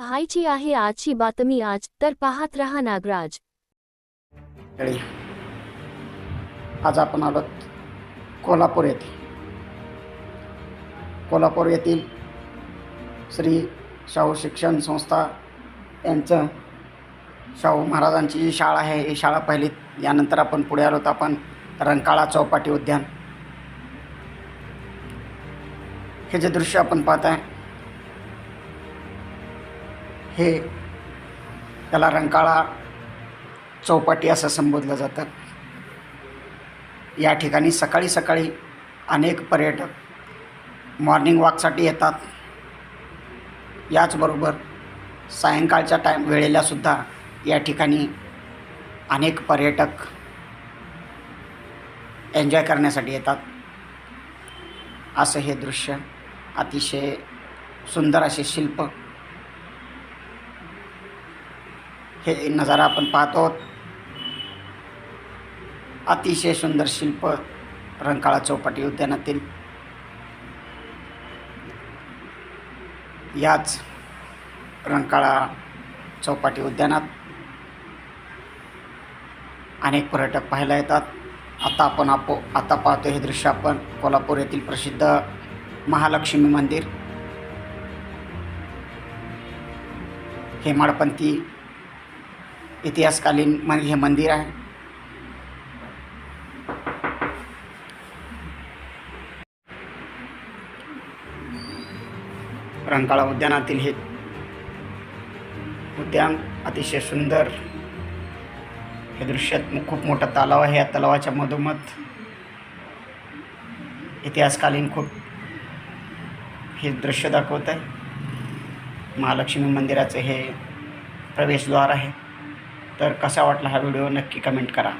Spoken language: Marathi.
पाहायची आहे आजची बातमी आज. तर पाहत रहा नागराज. तळी आज आपण आलो कोल्हापूर येथे. कोल्हापूर येथील श्री शाहू शिक्षण संस्था यांचं शाहू महाराजांची जी शाळा आहे ही शाळा पहिलीत यानंतर आपण पुढे आलोत आपण रंकाळा चौपाटी उद्यान. हे जे दृश्य आपण पाहत आहे हे त्याला रंकाळा चौपाटी असं संबोधलं जातं. या ठिकाणी सकाळी सकाळी अनेक पर्यटक मॉर्निंग वॉकसाठी येतात. याचबरोबर सायंकाळच्या टाईम वेळेलासुद्धा या ठिकाणी अनेक पर्यटक एन्जॉय करण्यासाठी येतात. असं हे दृश्य अतिशय सुंदर असे शिल्प हे नजारा आपण पाहतो अतिशय सुंदर शिल्प रंकाळा चौपाटी उद्यानातील. याच रंकाळा चौपाटी उद्यानात अनेक पर्यटक पाहायला येतात. आता आपण आपो आता पाहतो हे दृश्य आपण कोल्हापूर येथील प्रसिद्ध महालक्ष्मी मंदिर. हेमाडपंथी इतिहासकालीन मन हे मंदिर आहे. रंकाळा उद्यानातील हे उद्यान अतिशय सुंदर. हे दृश्यात खूप मोठा तलाव आहे. या तलावाच्या मधोमध इतिहासकालीन खूप हे दृश्य दाखवत आहे महालक्ष्मी मंदिराचं हे प्रवेशद्वार आहे. तर कसा वाटला हा व्हिडिओ नक्की कमेंट करा.